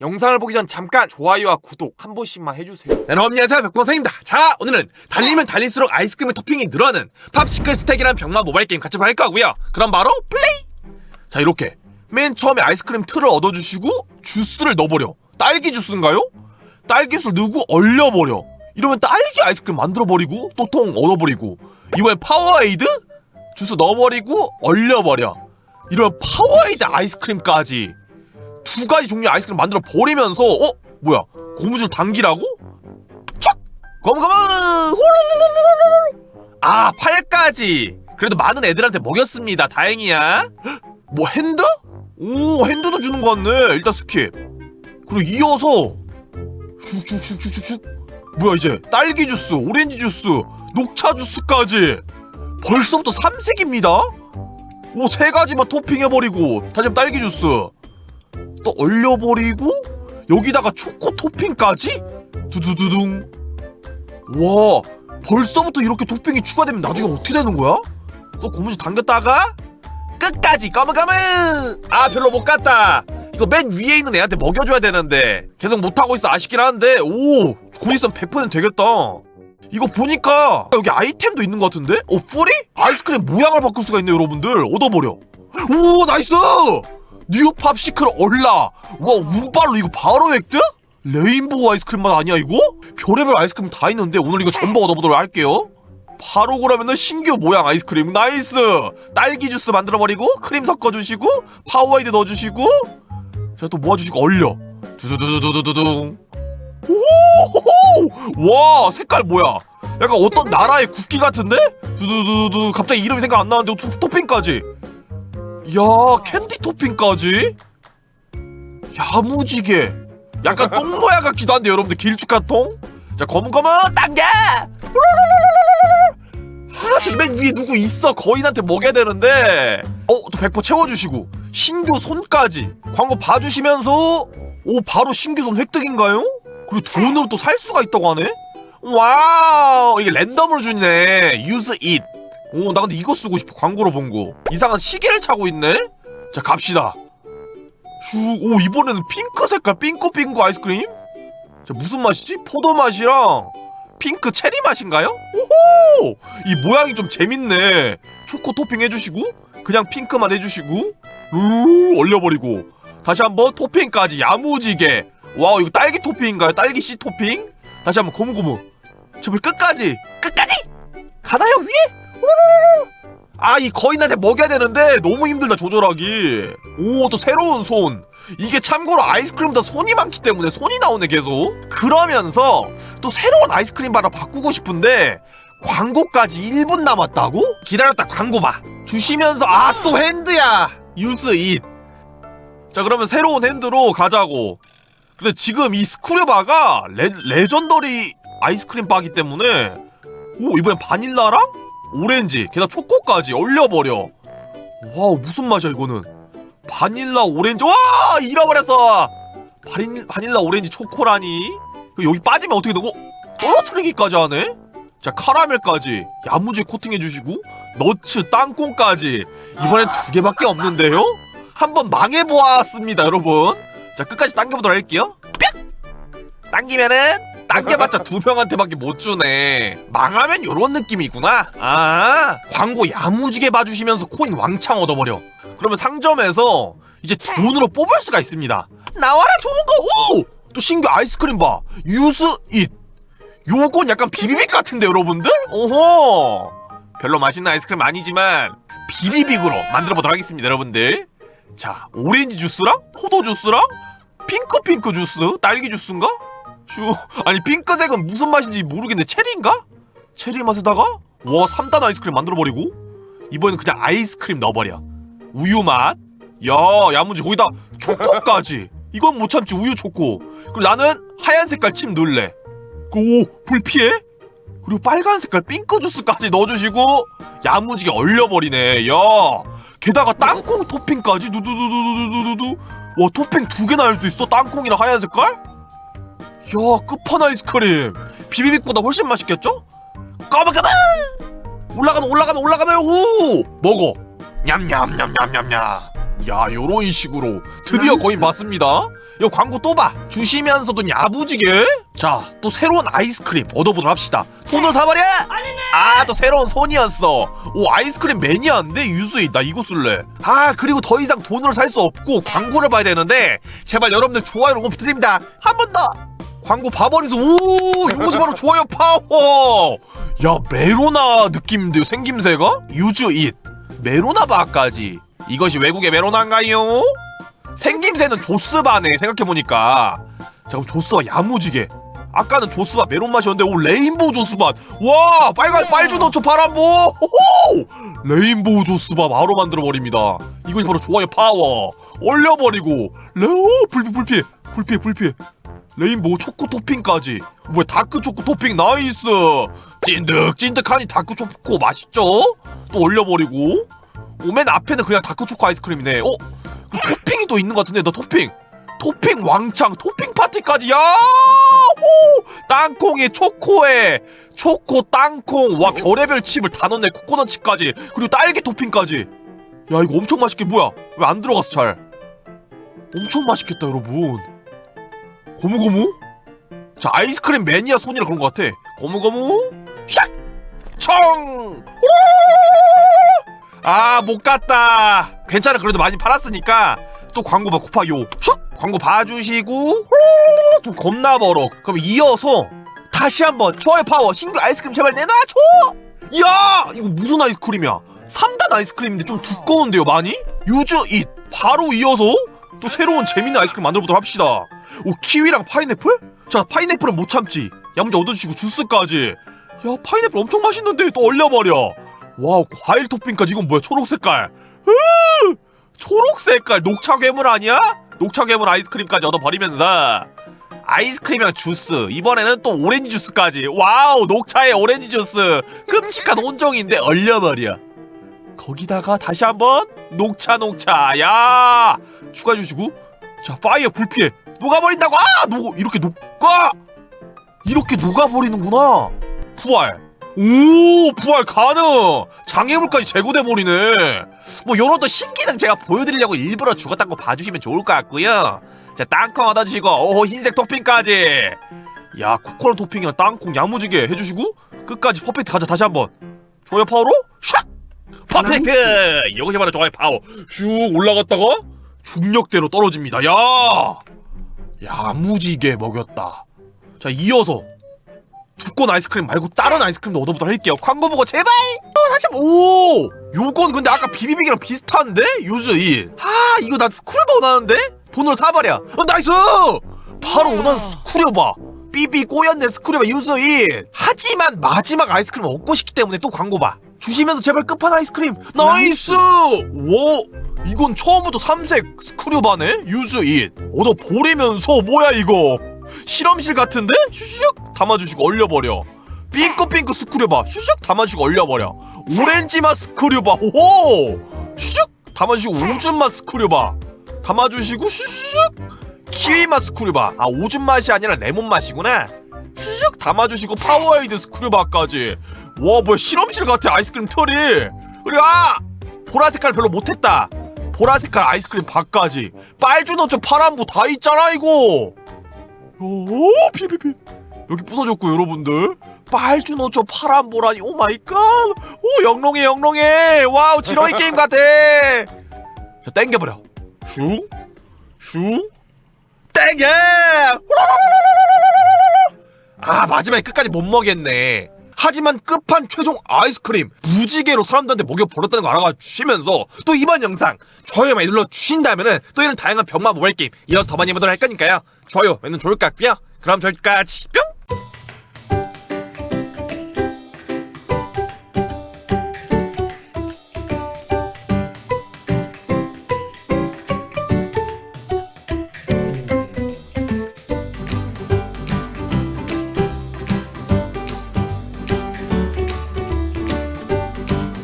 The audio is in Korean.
영상을 보기 전 잠깐 좋아요와 구독 한 번씩만 해주세요. 네, 여러분 안녕하세요. 백범생입니다. 자 오늘은 달리면 달릴수록 아이스크림의 토핑이 늘어나는 팝시클 스택이라는 병맛 모바일 게임 같이 할 거고요. 그럼 바로 플레이! 자 이렇게. 맨 처음에 아이스크림 틀을 얻어주시고 주스를 넣어버려. 딸기 주스인가요? 딸기수를 넣고 얼려버려. 이러면 딸기 아이스크림 만들어버리고 또 통 얻어버리고. 이번엔 파워에이드? 주스 넣어버리고 얼려버려. 이러면 파워에이드 아이스크림까지 두 가지 종류의 아이스크림 만들어 버리면서 어? 뭐야? 고무줄 당기라고? 촥! 검검은! 아 8까지! 그래도 많은 애들한테 먹였습니다. 다행이야. 헉, 뭐 핸드? 오 핸드도 주는 거 같네. 일단 스킵. 그리고 이어서 슉슉슉슉슉슉. 뭐야 이제? 딸기 주스 오렌지 주스 녹차 주스까지. 벌써부터 삼색입니다? 오 세 가지 만 토핑해버리고 다시 딸기 주스 또 얼려버리고 여기다가 초코 토핑까지? 두두두둥. 와 벌써부터 이렇게 토핑이 추가되면 나중에 어떻게 되는 거야? 또 고무줄 당겼다가 끝까지 까무까무! 아 별로 못 갔다. 이거 맨 위에 있는 애한테 먹여줘야 되는데. 계속 못하고 있어. 아쉽긴 한데. 오곧 있으면 100% 되겠다. 이거 보니까 여기 아이템도 있는 것 같은데? 어 프리? 아이스크림 모양을 바꿀 수가 있네 여러분들. 얻어버려. 오 나이스 뉴 팝시클 얼라. 와 운빨로 이거 바로 획득? 레인보우 아이스크림 맛 아니야 이거? 별의별 아이스크림 다 있는데 오늘 이거 전부 얻어보도록 할게요. 바로 그러면은 신규 모양 아이스크림. 나이스! 딸기 주스 만들어버리고 크림 섞어주시고 파워에이드 넣어주시고. 제가 또 모아주시고 얼려. 두두두두두두둥. 오호호호! 와 색깔 뭐야? 약간 어떤 나라의 국기 같은데? 두두두두두. 갑자기 이름이 생각 안 나는데 토, 토핑까지. 야 캔 디 토핑까지 야무지게 약간 똥 모양 같기도 한데 여러분들 길쭉한 통? 자 검은검은 당겨 아 저기 맨 위에 누구 있어 거인한테 먹여야 되는데 어또 100% 채워주시고 신규 손까지 광고 봐주시면서 오 바로 신규 손 획득인가요? 그리고 돈으로 또 살 수가 있다고 하네? 와우 이게 랜덤으로 주네 유스 잇 오, 나 근데 이거 쓰고 싶어. 광고로 본 거. 이상한 시계를 차고 있네? 자, 갑시다. 슈, 오, 이번에는 핑크 색깔 핑크핑크 아이스크림? 자, 무슨 맛이지? 포도 맛이랑 핑크 체리 맛인가요? 오호! 이 모양이 좀 재밌네. 초코 토핑 해주시고, 그냥 핑크만 해주시고, 루, 얼려버리고, 다시 한번 토핑까지 야무지게. 와우, 이거 딸기 토핑인가요? 딸기 씨 토핑? 다시 한번 고무고무. 제발 끝까지! 끝까지! 가나요, 위에? 아, 이 거인한테 먹여야 되는데 너무 힘들다 조절하기. 오, 또 새로운 손. 이게 참고로 아이스크림보다 손이 많기 때문에 손이 나오네 계속. 그러면서 또 새로운 아이스크림 바로 바꾸고 싶은데 광고까지 1분 남았다고? 기다렸다 광고 봐. 주시면서 아 또 핸드야. 유스 잇. 자 그러면 새로운 핸드로 가자고. 근데 지금 이 스쿠르바가 레, 레전더리 아이스크림 바기 때문에 오 이번엔 바닐라랑 오렌지, 게다가 초코까지 얼려버려. 와우, 무슨 맛이야, 이거는. 바닐라 오렌지, 와! 잃어버렸어! 바닐, 바닐라 오렌지 초코라니? 그 여기 빠지면 어떻게 되고? 떨어뜨리기까지 하네? 자, 카라멜까지 야무지게 코팅해주시고, 너츠, 땅콩까지. 이번엔 두 개밖에 없는데요? 한번 망해보았습니다, 여러분. 자, 끝까지 당겨보도록 할게요. 뿅! 당기면은, 당겨봤자 두 명한테밖에 못 주네. 망하면 요런 느낌이구나. 아, 광고 야무지게 봐주시면서 코인 왕창 얻어버려. 그러면 상점에서 이제 돈으로 뽑을 수가 있습니다. 나와라 좋은 거! 오! 또 신규 아이스크림 봐. 유스 잇. 요건 약간 비비빅 같은데 여러분들? 오호. 별로 맛있는 아이스크림 아니지만 비비빅으로 만들어 보도록 하겠습니다, 여러분들. 자, 오렌지 주스랑 포도 주스랑 핑크핑크 주스, 딸기 주스인가? 슈 아니 핑크색은 무슨 맛인지 모르겠네. 체리인가? 체리 맛에다가? 와 3단 아이스크림 만들어버리고? 이번엔 그냥 아이스크림 넣어버려. 우유 맛? 야 야무지. 거기다 초코까지. 이건 못 참지. 우유 초코. 그리고 나는 하얀 색깔 침 넣을래. 오 불피해? 그리고 빨간 색깔 핑크 주스까지 넣어주시고 야무지게 얼려버리네. 야 게다가 땅콩 토핑까지? 두두두두두두두. 와 토핑 두 개나 할 수 있어? 땅콩이랑 하얀 색깔? 야 끝판 아이스크림 비비빅보다 훨씬 맛있겠죠? 까마까마 올라가는 올라가는 올라가나요 오 먹어 냠냠냠냠냠냠 야 요런 식으로 드디어 거의 봤습니다 이 광고 또 봐. 주시면서도 야무지게. 자, 또 새로운 아이스크림 얻어보도록 합시다. 돈을 사버려! 아, 또 새로운 손이었어. 오, 아이스크림 매니아인데 유수이 나 이거 쓸래. 아, 그리고 더 이상 돈으로 살 수 없고 광고를 봐야 되는데 제발 여러분들 좋아요를 꼭 부탁드립니다. 한 번 더. 광고 봐버리서 오 이거지 바로 좋아요 파워. 야 메로나 느낌인데요 생김새가? 유즈 잇. 메로나 바까지. 이것이 외국의 메로나인가요? 생김새는 조스바네 생각해보니까. 자 그럼 조스바 야무지게. 아까는 조스바 메론 맛이었는데 오 레인보우 조스바. 와 빨간 빨주 노초 파란보. 호호! 레인보우 조스바 바로 만들어버립니다. 이것이 바로 좋아요 파워. 올려버리고. 레오 불피 불피 불피 불피 레인보우 초코 토핑까지. 뭐야 다크 초코 토핑 나이스. 찐득찐득하니 다크 초코 맛있죠? 또 올려버리고. 오맨 앞에는 그냥 다크 초코 아이스크림이네. 어? 그 토핑이 또 있는 것 같은데 너 토핑. 토핑 왕창 토핑 파티까지. 야호 땅콩에 초코에 초코 땅콩 와 별의별 칩을 다 넣네 코코넛 칩까지. 그리고 딸기 토핑까지. 야 이거 엄청 맛있게 뭐야? 왜 안 들어갔어 잘? 엄청 맛있겠다 여러분 고무고무? 자 아이스크림 매니아 손이라 그런 것 같아. 고무고무? 샥! 청! 아못 갔다. 괜찮아. 그래도 많이 팔았으니까. 또 광고 봐 곱하기 5 샥! 광고 봐주시고. 또 겁나 벌어. 그럼 이어서 다시 한번 좋아요 파워 신규 아이스크림 제발 내놔줘! 야! 이거 무슨 아이스크림이야? 3단 아이스크림인데 좀 두꺼운데요 많이? 유즈 잇! 바로 이어서 또 새로운 재밌는 아이스크림 만들어 보도록 합시다. 오 키위랑 파인애플? 자 파인애플은 못 참지. 야무지 얻어주시고 주스까지. 야 파인애플 엄청 맛있는데 또 얼려버려. 와우 과일 토핑까지. 이건 뭐야 초록 색깔. 으, 초록 색깔. 녹차 괴물 아니야? 녹차 괴물 아이스크림까지 얻어버리면서. 아이스크림이랑 주스. 이번에는 또 오렌지 주스까지. 와우 녹차에 오렌지 주스. 끔찍한 온종인데 얼려버려 거기다가 다시 한번 녹차 녹차. 야 추가해 주시고. 자 파이어 불피해. 녹아버린다고. 아 녹, 이렇게 녹아. 이렇게 녹아버리는구나. 부활. 오 부활 가능. 장애물까지 제거돼 버리네. 뭐 요런 또 신기능 제가 보여드리려고 일부러 죽었다는 거 봐주시면 좋을 것 같고요. 자 땅콩 얻어주시고. 오 흰색 토핑까지. 야 코코넛 토핑이랑 땅콩 야무지게 해주시고. 끝까지 퍼펙트 가자 다시 한번. 좋아요 파워로. 샥 퍼펙트! 이것이 바로 좋아요 파워. 슉 올라갔다가 중력대로 떨어집니다. 야! 야무지게 먹였다. 자 이어서 두꺼운 아이스크림 말고 다른 아이스크림도 얻어보도록 할게요. 광고 보고 제발! 어, 다시 한번. 오! 요건 근데 아까 비비빅이랑 비슷한데? 유즈이. 아 이거 나 스크류바 원하는데? 돈으로 사버려 어, 나이스! 바로 원하는 스크류바 삐삐 꼬였네 스크류바 유즈 이. 하지만 마지막 아이스크림 얻고 싶기 때문에 또 광고 봐 주시면서 제발 끝판 아이스크림. 나이스! 오 이건 처음부터 삼색 스크류바네? 유즈이 얻어 버리면서 뭐야 이거? 실험실 같은데? 슈슉 담아주시고 얼려버려. 핑크핑크 스크류바. 슈슉 담아주시고 얼려버려. 오렌지 맛 스크류바. 오호 슈슉 담아주시고 오줌 맛 스크류바. 담아주시고 슈슉 키위 맛 스크류바. 아 오줌 맛이 아니라 레몬 맛이구나. 슈슉 담아주시고 파워에이드 스크류바까지 와 뭐야 실험실 같아 아이스크림 털이. 그래 아! 보라색깔 별로 못했다. 보라색깔 아이스크림 바까지. 빨주노초 파란보 다 있잖아 이거. 오 피피피 여기 부서졌고 여러분들. 빨주노초 파란보라니. 오 마이 갓오 영롱해 영롱해. 와우 지렁이 게임 같아. 자 땡겨버려. 슝슝 땡겨! 아 마지막에 끝까지 못 먹겠네 하지만 끝판 최종 아이스크림 무지개로 사람들한테 먹여버렸다는 거 알아가 주시면서 또 이번 영상 좋아요 많이 눌러 주신다면은 또 이런 다양한 병마 모바일 게임 이어서 더 많이 해보도록 할 거니까요. 좋아요 많이 좋을 것 같고요. 그럼 저기까지. 뿅